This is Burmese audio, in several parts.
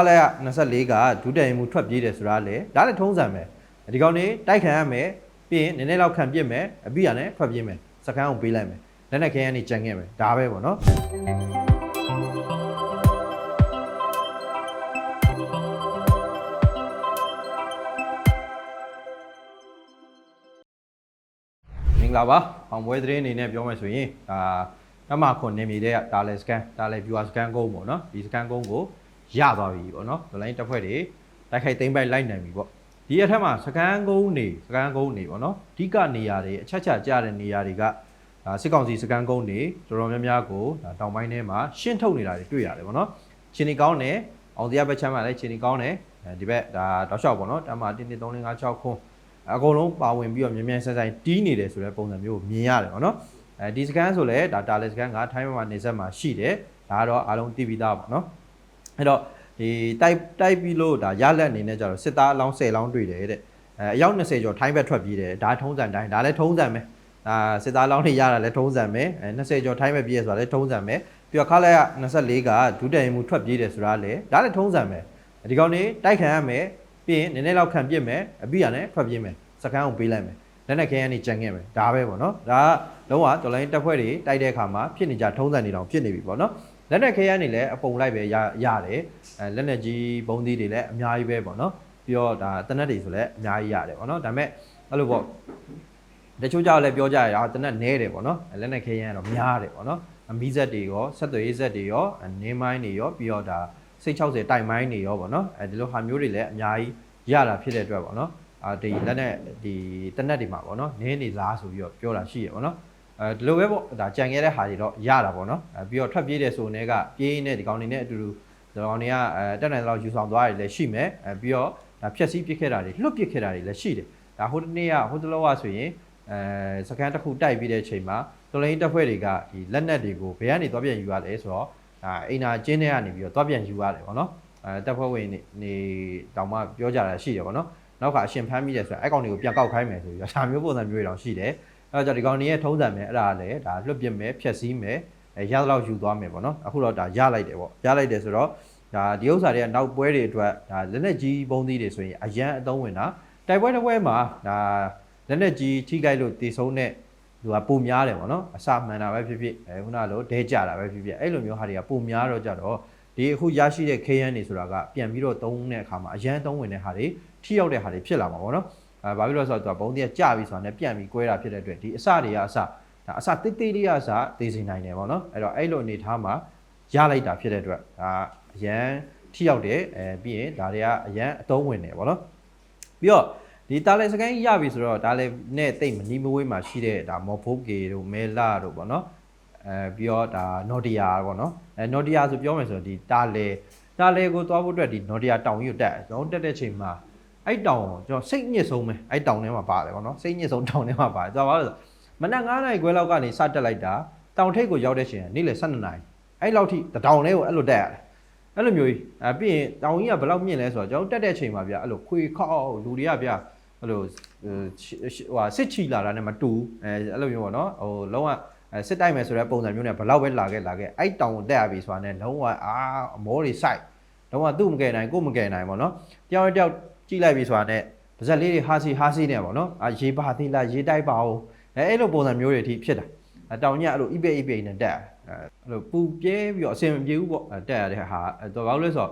အားလည်း24ကဒုတက်ရင်မှုထွက်ပြေးတယ်ဆိုတာလေဒါလည်းထုံးစံပဲဒီကောင်နေတိုက်ခံရမယ်ပြီးရင်နည်းနည်းလောက်ခံပြစ်မယ်အပြီးရနဲ့ထွက်ပြေးမယ်စကန်းကိုပေးလိုက်မယ်လက်နဲ့ခဲရနေကြံခဲ့မယ်ဒါပဲပေါ့နော်မင်္ဂလာပါအောင်ပွဲသတင်းအနေနဲ့ပြောမယ်ဆိုရင်ဒါနမခွန်နေမြေတဲ့ဒါလည်းစကန်ဒါလည်း viewer စကန်ကုန်းပေါ့နော်ဒီစကန်ကုန်းကို ရသွားပြီပေါ့နော်လိုင်းတပ်ဖွဲ့တွေတိုက်ခိုက်သိမ်းပိုက်လိုက်နိုင်ပြီပေါ့ဒီအထက်မှာစကန်းကုန်းနေစကန်းကုန်းနေပေါ့နော်အဓိကနေရာတွေအချက်ချကြတဲ့နေရာတွေကဒါစစ်ကောင်စီစကန်းကုန်းနေတော်တော်များများကိုဒါတောင်ပိုင်းထဲမှာရှင်းထုတ်နေတာတွေတွေ့ရတယ်ပေါ့နော်ချင်းနေကောင်းတယ်အောင်တရားဘက်ချမ်းမှာလည်းချင်းနေကောင်းတယ်ဒီဘက်ဒါတော့လျှောက်ပေါ့နော်တမ1 2 3 4 5 6ခွန်းအကုန်လုံးပါဝင်ပြီးတော့မြန်မြန်ဆန်ဆန်တီးနေတယ်ဆိုတဲ့ပုံစံမျိုးကိုမြင်ရတယ်ပေါ့နော်အဲဒီစကန်ဆိုလဲဒါတာလက်စကန်ကထိုင်းဘက်မှာနေဆက်မှာရှိတယ်ဒါကတော့အားလုံးသိပြီးသားပေါ့နော် အဲ့တော့ဒီတိုက်တိုက်ပြီးလို့ဒါရလက်အနေနဲ့ကြတော့စစ်သားအလောင်း10လောင်းတွေ့တယ်တဲ့အဲအယောက်20ကျော်ထိုင်းဘက်ထွက်ပြေးတယ်ဒါထုံးစံတိုင်းဒါလည်းထုံးစံပဲဒါစစ်သားအလောင်းတွေရတာလည်းထုံးစံပဲအဲ20ကျော်ထိုင်းဘက်ပြေးရဆိုတာလည်းထုံးစံပဲပြီးတော့ခါလိုက်ရ24ကဒုတက်ရင်မှုထွက်ပြေးတယ်ဆိုတာလည်းဒါလည်းထုံးစံပဲဒီကောင်နေတိုက်ခံရမယ်ပြီးရင်နည်းနည်းလောက်ခံပြစ်မယ်အပြီးရနဲ့ထွက်ပြေးမယ်စကန်းကိုပေးလိုက်မယ်လက်နဲ့ခဲရနေကြံခဲ့မယ်ဒါပဲပေါ့နော်ဒါကလုံးဝတော်လိုင်းတက်ဖွဲ့တွေတိုက်တဲ့အခါမှာဖြစ်နေကြထုံးစံနေတောင်ဖြစ်နေပြီပေါ့နော် လက်နဲ့ခဲရနေလည်းအပုံလိုက်ပဲရရတယ်အဲလက်နဲ့ကြီးဘုံသီးတွေလည်းအများကြီးပဲပေါ့နော်ပြီးတော့ဒါတနက်တွေဆိုလည်းအများကြီးရတယ်ပေါ့နော်ဒါပေမဲ့အဲ့လိုပေါ့တချို့ကြောက်လည်းပြောကြရအောင်တနက်နဲတယ်ပေါ့နော်လက်နဲ့ခဲရတော့များတယ်ပေါ့နော်အမီးဆက်တွေရောဆက်သွေးဆက်တွေရောနင်းမိုင်းတွေရောပြီးတော့ဒါစိတ်60တိုင်မိုင်းတွေရောပေါ့နော်အဲဒီလိုဟာမျိုးတွေလည်းအများကြီးရတာဖြစ်တဲ့အတွက်ပေါ့နော်အာဒီလက်နဲ့ဒီတနက်တွေမှာပေါ့နော်နင်းနေလားဆိုပြီးတော့ပြောတာရှိရပေါ့နော် အဲဒီလိုပဲပေါ့ဒါကြံခဲ့တဲ့ဟာတွေတော့ရတာပေါ့နော်အဲပြီးတော့ထွက်ပြေးတဲ့ဆိုနေကပြေးနေဒီကောင်တွေနဲ့အတူတူဒီကောင်တွေကအဲတက်နိုင်တော့ယူဆောင်သွားတယ်လည်းရှိမယ်အဲပြီးတော့ဒါဖြက်စီးပစ်ခဲ့တာတွေလွတ်ပစ်ခဲ့တာတွေလည်းရှိတယ်ဒါဟိုတနေ့ကဟိုတလောကဆိုရင်အဲစကန်တစ်ခုတိုက်ပြီးတဲ့အချိန်မှာတော်လိုင်းတက်ဖွဲ့တွေကဒီလက်နက်တွေကိုဘယ်ကနေသွားပြန်ယူရလဲဆိုတော့ဒါအိမ်နာကျင်းထဲကနေပြီးတော့သွားပြန်ယူရတယ်ပေါ့နော်အဲတက်ဖွဲ့ဝင်နေနေတောင်မှပြောကြတာရှိတယ်ပေါ့နော်နောက်ကအရှင်ဖမ်းမိတယ်ဆိုတော့အဲ့ကောင်တွေကိုပြန်ကောက်ခိုင်းမယ်ဆိုပြီးတော့ဒါမျိုးပုံစံမျိုးတွေတောင်ရှိတယ် အဲ့တော့ဒီကောင်တွေရဲ့ထုံးစံပဲအဲ့ဒါလည်းဒါလွတ်ပြစ်မယ်ဖြက်စီးမယ်အဲရသလောက်ယူသွားမယ်ပေါ့နော်အခုတော့ဒါရလိုက်တယ်ပေါ့ရလိုက်တယ်ဆိုတော့ဒါဒီဥစ္စာတွေကနောက်ပွဲတွေအတွက်ဒါလက်နက်ကြီးပုံသီးတွေဆိုရင်အရန်အသုံးဝင်တာတိုက်ပွဲတစ်ပွဲမှာဒါလက်နက်ကြီးထိခိုက်လို့တည်ဆုံးတဲ့သူကပုံများတယ်ပေါ့နော်အစမှန်တာပဲဖြစ်ဖြစ်အဲခုနလိုဒဲကြတာပဲဖြစ်ဖြစ်အဲ့လိုမျိုးဟာတွေကပုံများတော့ကြတော့ဒီအခုရရှိတဲ့ KN တွေဆိုတာကပြန်ပြီးတော့သုံးတဲ့အခါမှာအရန်သုံးဝင်တဲ့ဟာတွေထိရောက်တဲ့ဟာတွေဖြစ်လာမှာပေါ့နော် အဲဘာဖြစ်လို့လဲဆိုတော့သူကဘုံတည်းကြပြီဆိုတာနဲ့ပြန်ပြီးကွဲတာဖြစ်တဲ့အတွက်ဒီအစတွေကအစဒါအစတိတ်တိတ်လေးကအစသိစေနိုင်တယ်ပေါ့နော်အဲ့တော့အဲ့လိုအနေထားမှာရလိုက်တာဖြစ်တဲ့အတွက်ဒါအရန်ထိရောက်တယ်အဲပြီးရင်ဒါတွေကအရန်အသုံးဝင်တယ်ပေါ့နော်ပြီးတော့ဒီတာလဲစကန်ရပြီဆိုတော့ဒါလဲနဲ့တိတ်မနီးမဝေးမှာရှိတဲ့ဒါမော်ဖိုးကေတို့မဲလာတို့ပေါ့နော်အဲပြီးတော့ဒါနော်ဒီယာပေါ့နော်အဲနော်ဒီယာဆိုပြောမယ်ဆိုတော့ဒီတာလဲတာလဲကိုသွားဖို့အတွက်ဒီနော်ဒီယာတောင်ကြီးကိုတက်ကျွန်တော်တက်တဲ့ချိန်မှာ အဲ့တောင်ကိုကျွန်တော်စိတ်ညစ်ဆုံးပဲအဲ့တောင်ထဲမှာပါတယ်ဗောနော်စိတ်ညစ်ဆုံးတောင်ထဲမှာပါတယ်ကျွန်တော်ဘာလို့လဲဆိုမနက်9နာရီခွဲလောက်ကနေစတက်လိုက်တာတောင်ထိပ်ကိုရောက်တဲ့ချိန်ကနေ့လယ်12နာရီအဲ့လောက်ထိတတောင်လေးကိုအဲ့လိုတက်ရတယ်အဲ့လိုမျိုးကြီးအဲပြီးရင်တောင်ကြီးကဘယ်လောက်မြင့်လဲဆိုတော့ကျွန်တော်တက်တဲ့ချိန်မှာဗျအဲ့လိုခွေခောက်လူတွေကဗျအဲ့လိုဟိုစစ်ချီလာတာနဲ့မတူအဲအဲ့လိုမျိုးပေါ့နော်ဟိုလုံးဝအဲစစ်တိုက်မယ်ဆိုတဲ့ပုံစံမျိုးနဲ့ဘယ်လောက်ပဲလာခဲ့လာခဲ့အဲ့တောင်ကိုတက်ရပြီဆိုတာနဲ့လုံးဝအာအမောတွေစိုက်လုံးဝသူ့မကယ်နိုင်ကိုမကယ်နိုင်ပေါ့နော်တယောက်တယောက် ကြည့်လိုက်ပြီဆိုတာနဲ့ပါဇက်လေးတွေဟာစီဟာစီနဲ့ပေါ့နော်အာရေပါသေးလားရေတိုက်ပါအောင်အဲအဲ့လိုပုံစံမျိုးတွေအထိဖြစ်တာအတောင်ညအဲ့လိုအိပိအိပိနဲ့တက်အဲအဲ့လိုပူပြဲပြီးတော့အစင်မပြေဘူးပေါ့အဲတက်ရတဲ့ဟာတော့ဘာလို့လဲဆိုတော့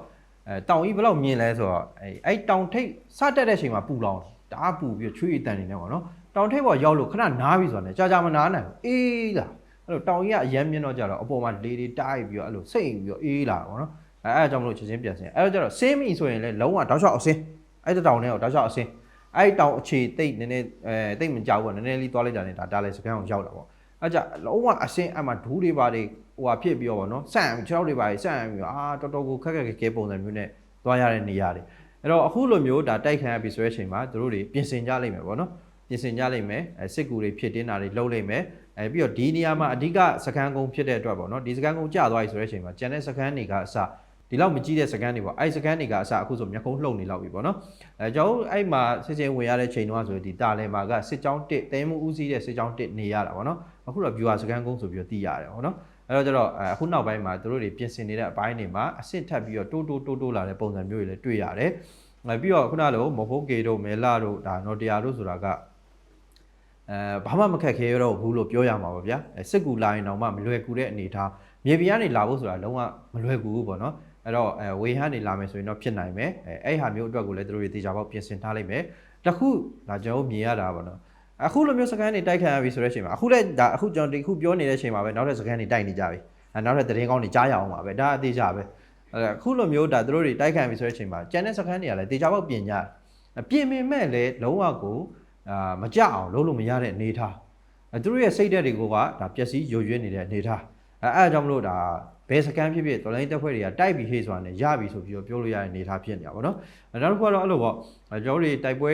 အဲတောင်ကြီးဘယ်လောက်မြင်လဲဆိုတော့အဲအဲ့တောင်ထိပ်စတက်တဲ့အချိန်မှာပူလောင်တအားပူပြီးချွေးအတန်နေနေပေါ့နော်တောင်ထိပ်ပေါ်ရောက်လို့ခဏနားပြီဆိုတာနဲ့ကြာကြာမနားနိုင်ဘူးအေးလားအဲ့လိုတောင်ကြီးကအရမ်းမြင့်တော့ကြတော့အပေါ်မှာလေတွေတိုက်ပြီးတော့အဲ့လိုစိတ်ပြီးတော့အေးလာပေါ့နော်အဲအဲ့အကြောင်းမလို့ချက်ချင်းပြန်စင်အဲ့တော့ကျတော့စင်းမိဆိုရင်လည်းလုံးဝတောက်လျှောက်အစင်း အဲ့တတောင်နဲ့တော့တောက်လျှောက်အစင်းအဲ့တောင်အခြေတိတ်နည်းနည်းအဲတိတ်မကြောက်ဘူးနည်းနည်းလေးသွားလိုက်တာနဲ့ဒါတားလဲစကန်အောင်ရောက်တာပေါ့အဲ့ကြလုံးဝအစင်းအမှဒူးတွေပါတွေဟိုဟာဖြစ်ပြီးတော့ဗောနော်စန့်ခြေထောက်တွေပါစန့်ပြီးတော့အာတော်တော်ကိုခက်ခက်ခဲခဲပုံစံမျိုးနဲ့သွားရတဲ့နေရာတွေအဲ့တော့အခုလိုမျိုးဒါတိုက်ခံရပြီဆိုတဲ့အချိန်မှာတို့တွေပြင်ဆင်ကြလိမ့်မယ်ဗောနော်ပြင်ဆင်ကြလိမ့်မယ်အဲစစ်ကူတွေဖြစ်တင်းတာတွေလှုပ်လိမ့်မယ်အဲပြီးတော့ဒီနေရာမှာအဓိကစကန်ကုန်းဖြစ်တဲ့အတွက်ဗောနော်ဒီစကန်ကုန်းကျသွားပြီဆိုတဲ့အချိန်မှာကျန်တဲ့စကန်တွေကအစ ဒီလောက်မကြီးတဲ့စကန်တွေပေါ့အဲ့စကန်တွေကအစအခုဆိုမျက်ခုံးလှုပ်နေလောက်ပြီပေါ့နော်အဲကျွန်တော်အဲ့မှာစစ်ချင်းဝင်ရတဲ့ချိန်တော့ဆိုဒီတာလင်မာကစစ်ကြောင်း1တဲမှုဦးစီးတဲ့စစ်ကြောင်း1နေရတာပေါ့နော်အခုတော့ viewer စကန်ကုန်းဆိုပြီးတော့တည်ရတယ်ပေါ့နော်အဲ့တော့ကျတော့အဲအခုနောက်ပိုင်းမှာသူတို့တွေပြင်ဆင်နေတဲ့အပိုင်းတွေမှာအဆင့်ထပ်ပြီးတော့တိုးတိုးတိုးတိုးလာတဲ့ပုံစံမျိုးတွေလည်းတွေ့ရတယ်အဲပြီးတော့ခုနလိုမဟုတ်ကေတို့မဲလာတို့ဒါနော်တရားတို့ဆိုတာကအဲဘာမှမခက်ခဲတော့ဘူးလို့ပြောရမှာပါဗျာအဲစစ်ကူလာရင်တော့မှမလွယ်ကူတဲ့အနေအထားမြေပြင်ကနေလာဖို့ဆိုတာလုံးဝမလွယ်ကူဘူးပေါ့နော် အဲ့တော့အဲဝေဟန်နေလာမယ်ဆိုရင်တော့ဖြစ်နိုင်မယ်အဲအဲ့ဟာမျိုးအတွက်ကိုလည်းသူတို့တွေတေချာပေါက်ပြင်ဆင်ထားလိုက်မယ်တခုဒါကျွန်တော်တို့မြင်ရတာပေါ့နော်အခုလိုမျိုးစကန်တွေတိုက်ခံရပြီဆိုတဲ့အချိန်မှာအခုလည်းဒါအခုကျွန်တော်ဒီခုပြောနေတဲ့အချိန်မှာပဲနောက်ထပ်စကန်တွေတိုက်နေကြပြီအဲနောက်ထပ်သတင်းကောင်းတွေကြားရအောင်ပါပဲဒါအသေးချပဲအဲအခုလိုမျိုးဒါသူတို့တွေတိုက်ခံပြီဆိုတဲ့အချိန်မှာကျန်တဲ့စကန်တွေကလည်းတေချာပေါက်ပြင်ကြတယ်ပြင်မြင်မဲ့လည်းလုံးဝကိုအာမကြအောင်လုံးလို့မရတဲ့အနေထားအဲသူတို့ရဲ့စိတ်ဓာတ်တွေကိုကဒါပျက်စီးယိုယွင်းနေတဲ့အနေထားအဲအဲအကြောင်းမလို့ဒါ ဘယ်စကန်ဖြစ်ဖြစ်တော်လိုင်းတက်ဖွဲ့တွေကတိုက်ပြီးဟေးဆိုတာနဲ့ရပြီဆိုပြီးတော့ပြောလို့ရတဲ့အနေထားဖြစ်နေတာပေါ့နော်အဲနောက်တစ်ခုကတော့အဲ့လိုပေါ့အဲကျွန်တော်တို့တွေတိုက်ပွဲ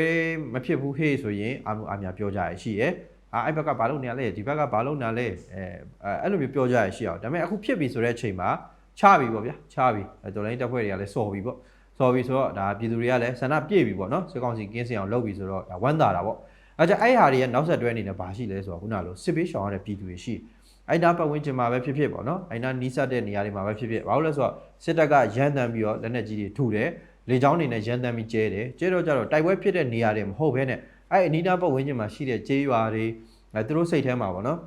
မဖြစ်ဘူးဟေးဆိုရင်အာမှုအများပြောကြရရှိရဲ့အာအဲ့ဘက်ကဘာလုပ်နေရလဲဒီဘက်ကဘာလုပ်နေရလဲအဲအဲ့လိုမျိုးပြောကြရရှိအောင်ဒါပေမဲ့အခုဖြစ်ပြီဆိုတဲ့အချိန်မှာချပြီပေါ့ဗျာချပြီအဲတော်လိုင်းတက်ဖွဲ့တွေကလည်းစော်ပြီပေါ့စော်ပြီဆိုတော့ဒါပြည်သူတွေကလည်းဆန္ဒပြည့်ပြီပေါ့နော်စစ်ကောင်စီကင်းစင်အောင်လုပ်ပြီဆိုတော့ဒါဝမ်းသာတာပေါ့အဲကြအဲ့ဟာတွေရဲ့နောက်ဆက်တွဲအနေနဲ့ဘာရှိလဲဆိုတော့ခုနကလိုစစ်ပေးရှောင်ရတဲ့ပြည်သူတွေရှိ အဲ့ဒါပတ်ဝန်းကျင်မှာပဲဖြစ်ဖြစ်ပေါ့နော်အဲ့ဒါနီးစပ်တဲ့နေရာတွေမှာပဲဖြစ်ဖြစ်ဘာလို့လဲဆိုတော့စစ်တပ်ကရန်တမ်းပြီးတော့လက်နက်ကြီးတွေထုတယ်လေကြောင်းနေနဲ့ရန်တမ်းပြီးကျဲတယ်ကျဲတော့ကြတော့တိုက်ပွဲဖြစ်တဲ့နေရာတွေမဟုတ်ဘဲနဲ့အဲ့အနီးနားပတ်ဝန်းကျင်မှာရှိတဲ့ကျေးရွာတွေအဲသူတို့စိတ်ထဲမှာပေါ့နော်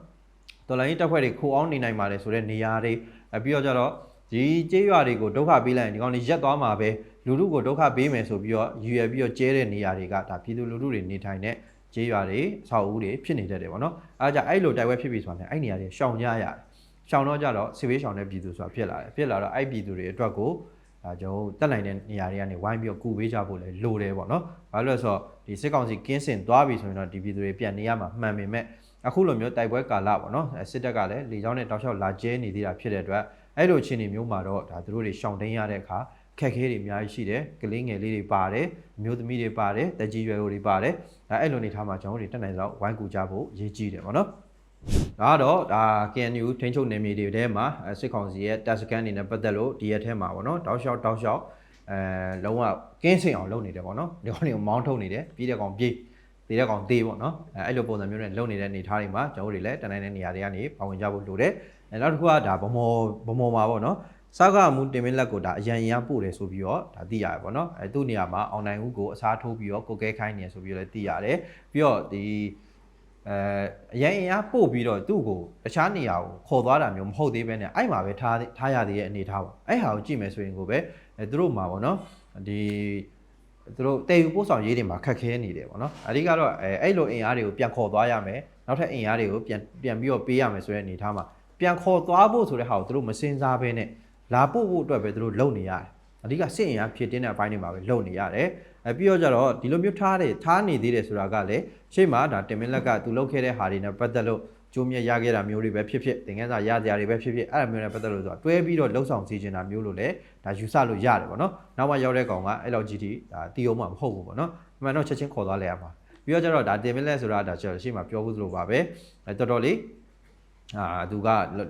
တော်လိုင်းတက်ဖွဲ့တွေခိုအောင်နေနိုင်ပါတယ်ဆိုတဲ့နေရာတွေအပြီးတော့ကြတော့ဒီကျေးရွာတွေကိုဒုက္ခပေးလိုက်ရင်ဒီကောင်တွေရက်သွားမှာပဲလူလူကိုဒုက္ခပေးမယ်ဆိုပြီးတော့ရည်ရွယ်ပြီးတော့ကျဲတဲ့နေရာတွေကဒါပြည်သူလူထုတွေနေထိုင်တဲ့ ကျေးရွာတွေအဆောက်အဦတွေဖြစ်နေတတ်တယ်ပေါ့နော်အဲဒါကြအဲ့လိုတိုက်ပွဲဖြစ်ပြီဆိုတာနဲ့အဲ့နေရာတွေရှောင်ကြရတယ်ရှောင်တော့ကြတော့စစ်ဘေးရှောင်တဲ့ပြည်သူဆိုတာဖြစ်လာတယ်ဖြစ်လာတော့အဲ့ပြည်သူတွေအတွက်ကိုဒါကျွန်တော်တက်နိုင်တဲ့နေရာတွေကနေဝိုင်းပြီးတော့ကူပေးကြဖို့လဲလိုတယ်ပေါ့နော်ဘာလို့လဲဆိုတော့ဒီစစ်ကောင်စီကင်းစင်သွားပြီဆိုရင်တော့ဒီပြည်သူတွေပြန်နေရမှာမှန်ပေမဲ့အခုလိုမျိုးတိုက်ပွဲကာလပေါ့နော်စစ်တပ်ကလည်းလေကြောင်းနဲ့တောက်လျှောက်လာကျဲနေသေးတာဖြစ်တဲ့အတွက်အဲ့လိုအခြေအနေမျိုးမှာတော့ဒါသူတို့တွေရှောင်တင်းရတဲ့အခါ ခက်ခဲတွေအများကြီးရှိတယ်ကလေးငယ်လေးတွေပါတယ်အမျိုးသမီးတွေပါတယ်တကြီးရွယ်တွေပါတယ်ဒါအဲ့လိုနေထားမှာကျွန်တော်တို့တက်နိုင်တော့ဝိုင်းကူကြဖို့အရေးကြီးတယ်ပေါ့နော်ဒါကတော့ဒါ KNU ထိန်းချုပ်နယ်မြေတွေထဲမှာစစ်ကောင်စီရဲ့တပ်စခန်းအနေနဲ့ပတ်သက်လို့ဒီရက်ထဲမှာပေါ့နော်တောက်လျှောက်တောက်လျှောက်အဲလုံးဝကင်းစင်အောင်လုပ်နေတယ်ပေါ့နော်ဒီကောင်တွေကိုမောင်းထုတ်နေတယ်ပြီးတဲ့ကောင်ပြေးသေးတဲ့ကောင်သေးပေါ့နော်အဲအဲ့လိုပုံစံမျိုးနဲ့လုပ်နေတဲ့အနေထားတွေမှာကျွန်တော်တို့တွေလည်းတနိုင်တဲ့နေရာတွေကနေပါဝင်ကြဖို့လိုတယ်အဲနောက်တစ်ခုကဒါဗမောဗမောမှာပေါ့နော် စကားမှုတင်မင်းလက်ကိုဒါအရန်ရန်ပို့တယ်ဆိုပြီးတော့ဒါသိရတယ်ပေါ့နော်အဲသူ့နေရာမှာအောင်နိုင်ဦးကိုအစားထိုးပြီးတော့ကိုကဲခိုင်းနေဆိုပြီးတော့လည်းသိရတယ်ပြီးတော့ဒီအဲအရန်ရန်ပို့ပြီးတော့သူ့ကိုတခြားနေရာကိုခေါ်သွားတာမျိုးမဟုတ်သေးပဲနဲ့အဲ့မှာပဲထားထားရသေးတဲ့အနေထားပေါ့အဲ့ဟာကိုကြည့်မယ်ဆိုရင်ကိုပဲအဲသူတို့မှာပေါ့နော်ဒီသူတို့တေယူပို့ဆောင်ရေးတွေမှာခက်ခဲနေတယ်ပေါ့နော်အဓိကတော့အဲအဲ့လိုအင်အားတွေကိုပြန်ခေါ်သွားရမယ်နောက်ထပ်အင်အားတွေကိုပြန်ပြန်ပြီးတော့ပေးရမယ်ဆိုတဲ့အနေထားမှာပြန်ခေါ်သွားဖို့ဆိုတဲ့ဟာကိုသူတို့မစင်စားဘဲနဲ့ လာပို့ဖို့အတွက်ပဲသူတို့လုပ်နေရတယ်အဓိကစစ်အင်အားဖြစ်တင်းတဲ့အပိုင်းတွေမှာပဲလုပ်နေရတယ်အဲပြီးတော့ကြတော့ဒီလိုမျိုးထားတယ်ထားနေသေးတယ်ဆိုတာကလည်းရှေ့မှာဒါတင်မင်းလက်ကသူလုပ်ခဲ့တဲ့ဟာတွေနဲ့ပတ်သက်လို့ကျိုးမြတ်ရခဲ့တာမျိုးတွေပဲဖြစ်ဖြစ်သင်ခန်းစာရကြတွေပဲဖြစ်ဖြစ်အဲ့ဒါမျိုးနဲ့ပတ်သက်လို့ဆိုတာတွဲပြီးတော့လှုပ်ဆောင်စီချင်တာမျိုးလို့လည်းဒါယူဆလို့ရတယ်ပေါ့နော်နောက်မှရောက်တဲ့ကောင်ကအဲ့လောက်ကြီးတီဒါတီအောင်မှမဟုတ်ဘူးပေါ့နော်အမှန်တော့ချက်ချင်းခေါ်သွားလဲရမှာပြီးတော့ကျတော့ဒါတင်မင်းလက်ဆိုတာဒါကျွန်တော်ရှေ့မှာပြောဖို့သလိုပါပဲအဲတော်တော်လေး အာသူက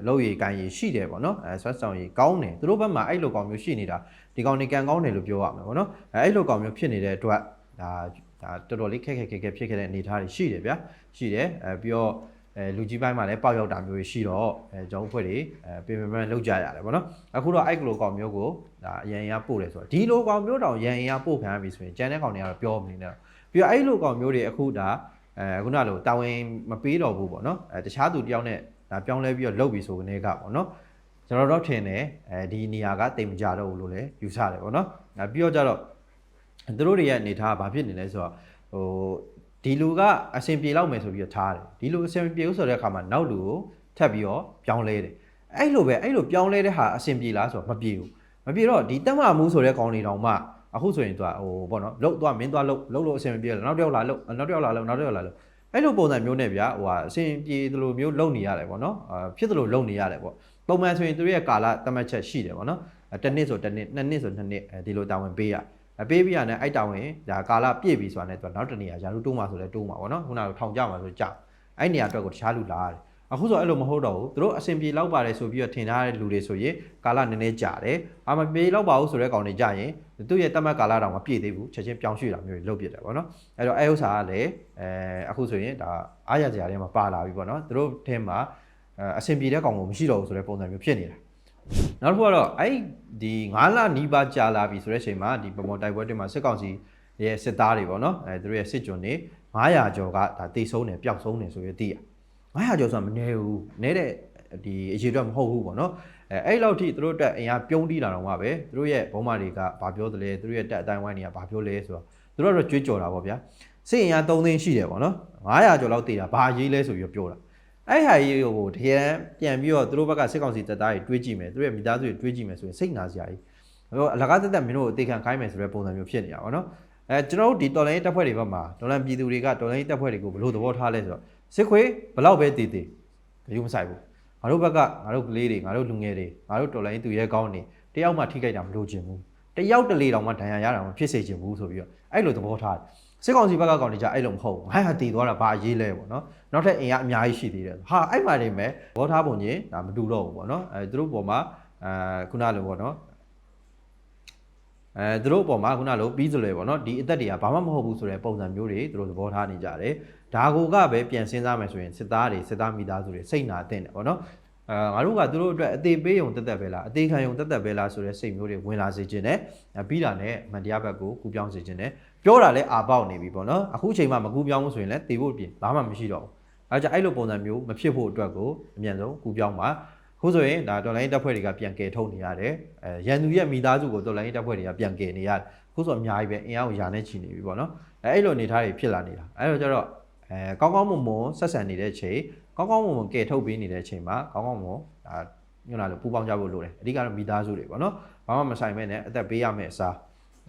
လောက်ရည်ကန်ရည်ရှိတယ်ပေါ့နော်အဲဆွတ်ဆောင်ရည်ကောင်းတယ်သူတို့ဘက်မှာအဲ့လိုကောင်မျိုးရှိနေတာဒီကောင်နေကန်ကောင်းတယ်လို့ပြောရမှာပေါ့နော်အဲအဲ့လိုကောင်မျိုးဖြစ်နေတဲ့အတွက်ဒါဒါတော်တော်လေးခက်ခက်ခက်ခက်ဖြစ်ခဲ့တဲ့အနေအထားတွေရှိတယ်ဗျာရှိတယ်အဲပြီးတော့အဲလူကြီးပိုင်းမှာလည်းပေါက်ရောက်တာမျိုးရှိတော့အဲကျွန်တော်ဖွဲ့တွေအဲပြင်ပန်းလောက်ကြရတယ်ဗောနော်အခုတော့အဲ့ကလိုကောင်မျိုးကိုဒါအရန်ရပို့တယ်ဆိုတော့ဒီလိုကောင်မျိုးတောင်ရန်ရပို့ခံရပြီဆိုရင်ကျန်တဲ့ကောင်တွေကတော့ပြောမနေနဲ့ပြီးတော့အဲ့လိုကောင်မျိုးတွေအခုဒါအဲခုနလိုတာဝန်မပေးတော့ဘူးဗောနော်အဲတခြားသူတယောက်နဲ့ ဒါပြောင်းလဲပြီးတော့လုပ်ပြီဆိုကနေကဗောနော်ကျွန်တော်တို့ထင်တယ်အဲဒီနေရာကတိမ်မကြတော့ဘူးလို့လည်းယူဆတယ်ဗောနော်အဲပြီးတော့ကြတော့သူတို့တွေရဲ့အနေထားကဘာဖြစ်နေလဲဆိုတော့ဟိုဒီလူကအဆင်ပြေလောက်မယ်ဆိုပြီးတော့ထားတယ်ဒီလူအဆင်ပြေလို့ဆိုတဲ့အခါမှာနောက်လူကိုထပ်ပြီးတော့ပြောင်းလဲတယ်အဲ့လိုပဲအဲ့လိုပြောင်းလဲတဲ့ဟာအဆင်ပြေလားဆိုတော့မပြေဘူးမပြေတော့ဒီတက်မမှုဆိုတဲ့ကောင်းနေတောင်မှအခုဆိုရင်သူကဟိုပေါ့နော်လုတ်သွားမင်းသွားလုတ်လုတ်လို့အဆင်မပြေလားနောက်တစ်ယောက်လာလုတ်နောက်တစ်ယောက်လာလုတ်နောက်တစ်ယောက်လာလုတ် အဲ့လိုပုံစံမျိုးနဲ့ဗျာဟိုဟာအဆင်ပြေသလိုမျိုးလုတ်နေရတယ်ပေါ့နော်အာဖြစ်သလိုလုတ်နေရတယ်ပေါ့ပုံမှန်ဆိုရင်သူရဲ့ကာလတတ်မှတ်ချက်ရှိတယ်ပေါ့နော်တစ်နှစ်ဆိုတစ်နှစ်နှစ်နှစ်ဆိုနှစ်နှစ်ဒီလိုတာဝန်ပေးရအပေးပြရနဲ့အဲ့တောင်ဝင်ဒါကာလပြည့်ပြီဆိုတာနဲ့သူကနောက်တနေရာယာရုတိုးမှာဆိုလဲတိုးမှာပေါ့နော်ခုနကထောင်ကြမှာဆိုကြအဲ့နေရာအတွက်ကိုတခြားလူလာရတယ် အခုဆိုအဲ့လိုမဟုတ်တော့ဘူးသူတို့အဆင်ပြေလောက်ပါတယ်ဆိုပြီးတော့ထင်ထားတဲ့လူတွေဆိုရင်ကာလနည်းနည်းကြာတယ်အာမပြေလောက်ပါဘူးဆိုတဲ့ကောင်တွေကြာရင်သူ့ရဲ့တတ်မှတ်ကာလတောင်မပြည့်သေးဘူးချက်ချင်းပြောင်းရွှေ့တာမျိုးတွေလုပ်ပြတယ်ပေါ့နော်အဲ့တော့အဲ့ဥစ္စာကလည်းအဲအခုဆိုရင်ဒါအားရစရာတွေမှာပါလာပြီပေါ့နော်သူတို့ထဲမှာအဲအဆင်ပြေတဲ့ကောင်ကိုမရှိတော့ဘူးဆိုတဲ့ပုံစံမျိုးဖြစ်နေတာနောက်တစ်ခုကတော့အဲ့ဒီ9လနီးပါးကြာလာပြီဆိုတဲ့အချိန်မှာဒီပမော်တိုက်ပွဲတွေမှာစစ်ကောင်စီရဲ့စစ်သားတွေပေါ့နော်အဲသူတို့ရဲ့စစ်ကြွတွေ900ကျော်ကဒါတေဆုံးတယ်ပျောက်ဆုံးတယ်ဆိုရသိရ 900ကျော်ဆိုတာမနည်းဘူးနည်းတဲ့ဒီအရေးအတွက်မဟုတ်ဘူးပေါ့နော်အဲအဲ့လောက်ထိသူတို့တက်အင်အားပြုံးတီးလာတော့မှပဲသူတို့ရဲ့ဘုံမာတွေကဘာပြောသလဲသူတို့ရဲ့တက်အတိုင်းဝိုင်းတွေကဘာပြောလဲဆိုတော့သူတို့ကတော့ကြွေးကြော်တာပေါ့ဗျာစစ်အင်အား3သိန်းရှိတယ်ပေါ့နော်900ကျော်လောက်တေးတာဘာရေးလဲဆိုပြီးပြောတာအဲ့ဟာကြီးကိုတကယ်ပြန်ပြီးတော့သူတို့ဘက်ကစစ်ကောင်စီတပ်သားတွေတွေးကြည့်မယ်သူတို့ရဲ့မိသားစုတွေတွေးကြည့်မယ်ဆိုရင်စိတ်နာစရာကြီးဟိုအလကားတက်တက်မင်းတို့ကိုအသေးခံခိုင်းမယ်ဆိုတဲ့ပုံစံမျိုးဖြစ်နေတာပေါ့နော်အဲကျွန်တော်တို့ဒီတော်လိုင်းတပ်ဖွဲ့တွေဘက်မှာတော်လိုင်းပြည်သူတွေကတော်လိုင်းတပ်ဖွဲ့တွေကိုဘယ်လိုသဘောထားလဲဆိုတော့ စစ်ခွေးဘလောက်ပဲတည်တည်ဘယ်ယူမဆိုင်ဘူးငါတို့ဘက်ကငါတို့ကလေးတွေငါတို့လူငယ်တွေငါတို့တော်လိုင်းသူရဲကောင်းတွေတယောက်မှထိခိုက်တာမလိုချင်ဘူးတယောက်တလေတောင်မှဒဏ်ရာရတာမဖြစ်စေချင်ဘူးဆိုပြီးတော့အဲ့လိုသဘောထားတယ်စစ်ကောင်စီဘက်ကကောင်တွေကြအဲ့လိုမဟုတ်ဘူးဟဲ့ဟာတည်သွားတာဘာအရေးလဲပေါ့နော်နောက်ထပ်အင်အားအများကြီးရှိသေးတယ်ဟာအဲ့မှာနေမဲ့ဘောထားပုံချင်းဒါမတူတော့ဘူးပေါ့နော်အဲသူတို့ပေါ်မှာအဲခုနလိုပေါ့နော် အဲသူတို့ပေါ်မှာခုနလိုပြီးစလွယ်ပေါ့နော်ဒီအသက်တွေကဘာမှမဟုတ်ဘူးဆိုတဲ့ပုံစံမျိုးတွေသူတို့သဘောထားနေကြတယ်ဒါကိုကပဲပြန်စဉ်းစားမယ်ဆိုရင်စစ်သားတွေစစ်သားမိသားစုတွေစိတ်နာတဲ့တယ်ပေါ့နော်အဲငါတို့ကသူတို့အတွက်အသေးပေးုံတက်တက်ပဲလားအသေးခံုံတက်တက်ပဲလားဆိုတဲ့စိတ်မျိုးတွေဝင်လာစေခြင်းနဲ့ပြီးတာနဲ့အမှန်တရားဘက်ကိုကူပြောင်းစေခြင်းနဲ့ပြောတာလဲအာပေါက်နေပြီပေါ့နော်အခုချိန်မှမကူပြောင်းဘူးဆိုရင်လည်းတေဖို့ပြင်ဘာမှမရှိတော့ဘူးအဲကြောင့်အဲ့လိုပုံစံမျိုးမဖြစ်ဖို့အတွက်ကိုအမြန်ဆုံးကူပြောင်းပါ ခုဆိုရင်ဒါတော်လိုင်းတပ်ဖွဲ့တွေကပြန်ကယ်ထုတ်နေရတယ်အဲရန်သူရဲ့မိသားစုကိုတော်လိုင်းတပ်ဖွဲ့တွေကပြန်ကယ်နေရတယ်ခုဆိုအများကြီးပဲအင်အားကိုယာနဲ့ချီနေပြီပေါ့နော်အဲအဲ့လိုအနေထားတွေဖြစ်လာနေတာအဲ့တော့ကျတော့အဲကောင်းကောင်းမွန်မွန်ဆက်ဆံနေတဲ့ချိန်ကောင်းကောင်းမွန်မွန်ကယ်ထုတ်ပေးနေတဲ့ချိန်မှာကောင်းကောင်းမွန်ဒါညွှန်လာလို့ပူပေါင်းကြဖို့လိုတယ်အဓိကတော့မိသားစုတွေပေါ့နော်ဘာမှမဆိုင်မဲ့နဲ့အသက်ပေးရမယ့်အစား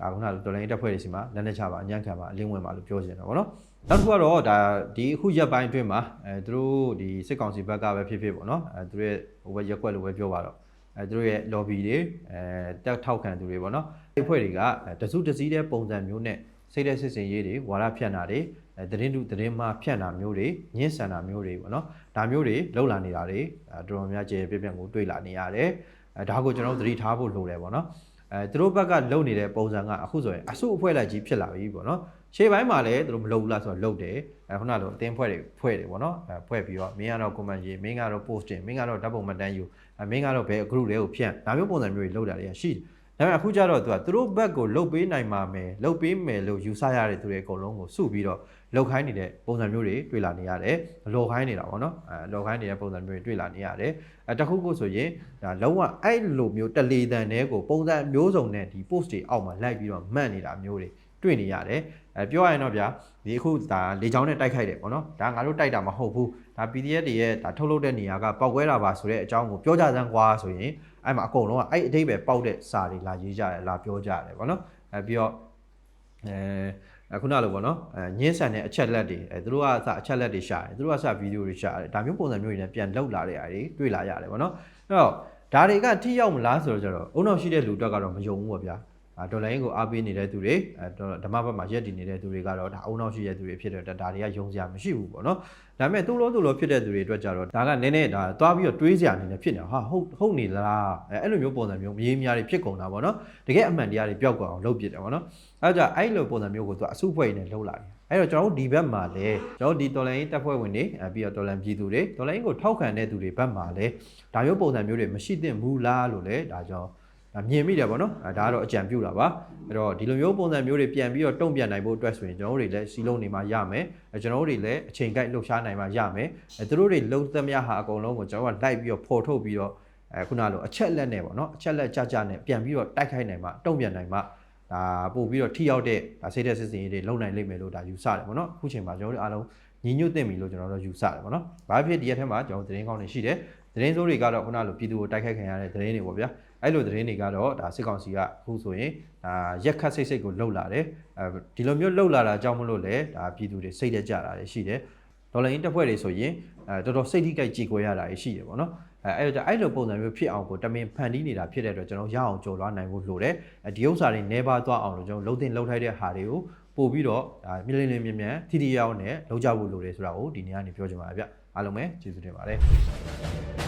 ဒါခုနကတော်လိုင်းတက်ဖွဲ့တွေစီမှာလက်နဲ့ချပါအညံ့ခံပါအလင်းဝင်ပါလို့ပြောချင်တာပေါ့နော် နောက်တစ်ခုကတော့ဒါဒီအခုရက်ပိုင်းအတွင်းမှာအဲသူတို့ဒီစစ်ကောင်စီဘက်ကပဲဖြစ်ဖြစ်ပေါ့နော်အဲသူတို့ရဲ့ဟိုဘက်ရက်ကွက်လို့ပဲပြောပါတော့အဲသူတို့ရဲ့ lobby တွေအဲတက်ထောက်ခံသူတွေပေါ့နော်ဒီဖွဲ့တွေကတစုတစည်းတဲ့ပုံစံမျိုးနဲ့စိတ်တဲ့စစ်စင်ရေးတွေဝါရဖြန့်တာတွေအဲသတင်းတူသတင်းမှာဖြန့်တာမျိုးတွေညှင်းဆန်တာမျိုးတွေပေါ့နော်ဒါမျိုးတွေလှုပ်လာနေတာတွေအဲတော်တော်များကျေပြပြန့်ကိုတွေ့လာနေရတယ်အဲဒါကိုကျွန်တော်တို့သတိထားဖို့လိုတယ်ပေါ့နော်အဲသူတို့ဘက်ကလုံနေတဲ့ပုံစံကအခုဆိုရင်အစုအဖွဲ့လိုက်ကြီးဖြစ်လာပြီပေါ့နော် ရှေ့ပိုင်းမှာလည်းသူတို့မလုံဘူးလားဆိုတော့လုံတယ်အဲခုနလိုအတင်းဖွဲ့တွေဖွဲ့တယ်ပေါ့နော်အဲဖွဲ့ပြီးတော့မင်းကတော့ comment ရေးမင်းကတော့ post တင်မင်းကတော့ဓာတ်ပုံမှတ်တမ်းယူအဲမင်းကတော့ဘယ် group လေးကိုဖြန့်ဒါမျိုးပုံစံမျိုးတွေလုံတာတွေကရှိတယ်ဒါပေမဲ့အခုကျတော့သူကသူတို့ဘက်ကိုလုတ်ပေးနိုင်မှာမယ်လုတ်ပေးမယ်လို့ယူဆရတဲ့သူတွေအကုန်လုံးကိုစုပြီးတော့လုတ်ခိုင်းနေတဲ့ပုံစံမျိုးတွေတွေ့လာနေရတယ်လော်ခိုင်းနေတာပေါ့နော်အဲလော်ခိုင်းနေတဲ့ပုံစံမျိုးတွေတွေ့လာနေရတယ်အဲတခုခုဆိုရင်ဒါလုံးဝအဲ့လိုမျိုးတလေတန်တွေကိုပုံစံမျိုးစုံနဲ့ဒီ post တွေအောက်မှာလိုက်ပြီးတော့မှတ်နေတာမျိုးတွေ တွေ့နေရတယ်အဲပြောရရင်တော့ဗျာဒီအခုဒါလေချောင်းနဲ့တိုက်ခိုက်တယ်ပေါ့နော်ဒါငါတို့တိုက်တာမဟုတ်ဘူးဒါ PDF တွေရဲ့ဒါထုတ်လုပ်တဲ့နေရာကပောက်ကွဲတာပါဆိုတဲ့အကြောင်းကိုပြောကြစမ်းကွာဆိုရင်အဲ့မှာအကုန်လုံးကအဲ့အတိတ်ပဲပေါက်တဲ့စာတွေလာရေးကြတယ်လာပြောကြတယ်ပေါ့နော်အဲပြီးတော့အဲအခုနလိုပေါ့နော်အဲညင်းဆန်တဲ့အချက်လက်တွေအဲသူတို့ကအစအချက်လက်တွေရှာတယ်သူတို့ကစဗီဒီယိုတွေရှာတယ်ဒါမျိုးပုံစံမျိုးတွေနဲ့ပြန်လောက်လာတဲ့အားတွေတွေ့လာရတယ်ပေါ့နော်အဲ့တော့ဒါတွေကထိရောက်မလားဆိုတော့ကျတော့အုံနောက်ရှိတဲ့လူတော့ကတော့မယုံဘူးပေါ့ဗျာအဲ ဒေါ်လာရင်းကိုအားပေးနေတဲ့သူတွေအဲဓမ္မဘက်မှာရက်တည်နေတဲ့သူတွေကတော့ဒါအုံနောက်ရှိတဲ့သူတွေဖြစ်တဲ့ဒါတွေကယုံစရာမရှိဘူးပေါ့နော်ဒါပေမဲ့သူ့လို့သူ့လို့ဖြစ်တဲ့သူတွေအတွက်ကြတော့ဒါကနည်းနည်းဒါသွားပြီးတော့တွေးစရာအနေနဲ့ဖြစ်နေတာဟာဟုတ်ဟုတ်နေလားအဲအဲ့လိုမျိုးပုံစံမျိုးမရေးများတွေဖြစ်ကုန်တာပေါ့နော်တကယ်အမှန်တရားတွေပျောက်ကွယ်အောင်လုပ်ပြတယ်ပေါ့နော်အဲဒါကြောင့်အဲ့လိုပုံစံမျိုးကိုသူအစုဖွဲ့နေလှုပ်လာတယ်အဲ့တော့ကျွန်တော်တို့ဒီဘက်မှာလည်းကျွန်တော်တို့ဒီတော်လိုင်းတပ်ဖွဲ့ဝင်တွေအဲပြီးတော့တော်လန်ပြည်သူတွေတော်လိုင်းကိုထောက်ခံတဲ့သူတွေဘက်မှာလည်းဒါမျိုးပုံစံမျိုးတွေမရှိသင့်ဘူးလားလို့လည်းဒါကြောင့်ဒါ မြင်မိတယ်ဗောနော်အဲဒါကတော့အကြံပြုတာပါအဲ့တော့ဒီလိုမျိုးပုံစံမျိုးတွေပြန်ပြီးတော့တုံ့ပြန်နိုင်ဖို့အတွက်ဆိုရင်ကျွန်တော်တို့တွေလည်းစီလုံးနေမှာရမယ်အဲကျွန်တော်တို့တွေလည်းအချိန်ကိုက်လှုပ်ရှားနိုင်မှာရမယ်အဲသူတို့တွေလုံသမျှဟာအကုန်လုံးကိုကျွန်တော်ကလိုက်ပြီးတော့ဖော်ထုတ်ပြီးတော့အဲခုနလိုအချက်လက်နဲ့ဗောနော်အချက်လက်ကြကြနဲ့ပြန်ပြီးတော့တိုက်ခိုက်နိုင်မှာတုံ့ပြန်နိုင်မှာဒါပို့ပြီးတော့ထိရောက်တဲ့ဒါစိတ်သက်စစ်စင်ရေးတွေလုံနိုင်လိမ့်မယ်လို့ဒါယူဆတယ်ဗောနော်အခုချိန်မှာကျွန်တော်တို့အားလုံးညီညွတ်သင့်ပြီလို့ကျွန်တော်တို့ယူဆတယ်ဗောနော်ဘာဖြစ်ဒီရက်ထဲမှာကျွန်တော်သတင်းကောင်းတွေရှိတယ်သတင်းစိုးတွေကတော့ခုနလိုပြည်သူကိုတိုက်ခိုက်ခံရတဲ့သတင်းတွေပေါ့ဗျာ အဲ့လိုသတင်းတွေကတော့ဒါစစ်ကောင်စီကအခုဆိုရင်ဒါရက်ခတ်စိတ်စိတ်ကိုလှုပ်လာတယ်အဲဒီလိုမျိုးလှုပ်လာတာကြောင့်မလို့လေဒါပြည်သူတွေစိတ်တက်ကြတာတွေရှိတယ်ဒေါ်လာရင်းတက်ဖွဲ့တွေဆိုရင်အဲတော်တော်စိတ်ထိကြိုက်ကြည်ကွဲရတာတွေရှိတယ်ပေါ့နော်အဲအဲ့တော့အဲ့လိုပုံစံမျိုးဖြစ်အောင်ကိုတမင်ဖန်တီးနေတာဖြစ်တဲ့အတွက်ကျွန်တော်ရအောင်ကြော်လွှားနိုင်ဖို့လိုတယ်ဒီဥစ္စာတွေနေပါသွားအောင်လို့ကျွန်တော်လှုပ်တင်လှုပ်ထိုက်တဲ့ဟာတွေကိုပို့ပြီးတော့ဒါမြလင်းလင်းမြန်မြန်ထိထိရောက်နဲ့လှုပ်ကြဖို့လိုတယ်ဆိုတာကိုဒီနေ့ကနေပြောချင်ပါတယ်ဗျအားလုံးပဲကျေးဇူးတင်ပါတယ်